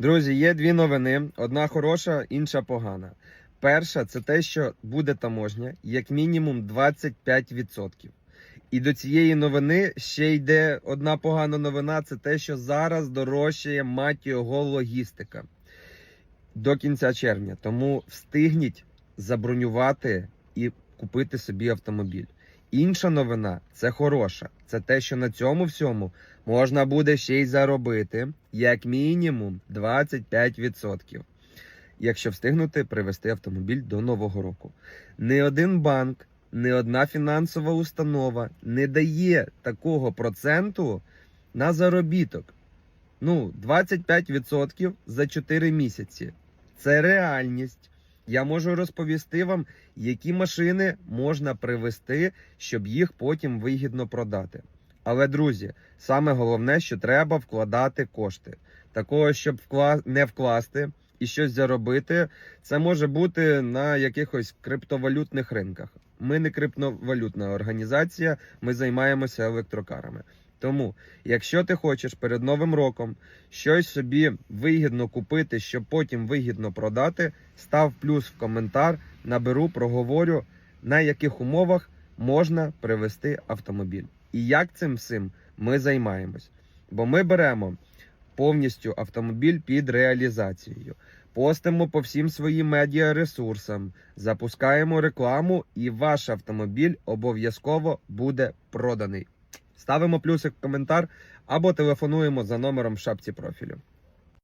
Друзі, є дві новини: одна хороша, інша погана. Перша це те, що буде таможня як мінімум 25%. І до цієї новини ще йде одна погана новина: це те, що зараз дорожчає мать його логістика до кінця червня. Тому встигніть забронювати і купити собі автомобіль. Інша новина це хороша. Це те, що на цьому всьому можна буде ще й заробити як мінімум 25%, якщо встигнути привезти автомобіль до нового року. Ні один банк, ні одна фінансова установа не дає такого проценту на заробіток. Ну, 25% за 4 місяці. Це реальність. Я можу розповісти вам, які машини можна привезти, щоб їх потім вигідно продати. Але, друзі, саме головне, що треба вкладати кошти. Такого, щоб вкла... не вкласти і щось заробити, це може бути на якихось криптовалютних ринках. Ми не криптовалютна організація, ми займаємося електрокарами. Тому, якщо ти хочеш перед новим роком щось собі вигідно купити, щоб потім вигідно продати, став плюс в коментар, наберу, проговорю, на яких умовах можна привезти автомобіль. І як цим всім ми займаємось. Бо ми беремо повністю автомобіль під реалізацією. Постимо по всім своїм медіаресурсам, запускаємо рекламу, і ваш автомобіль обов'язково буде проданий. Ставимо плюсик в коментар або телефонуємо за номером в шапці профілю.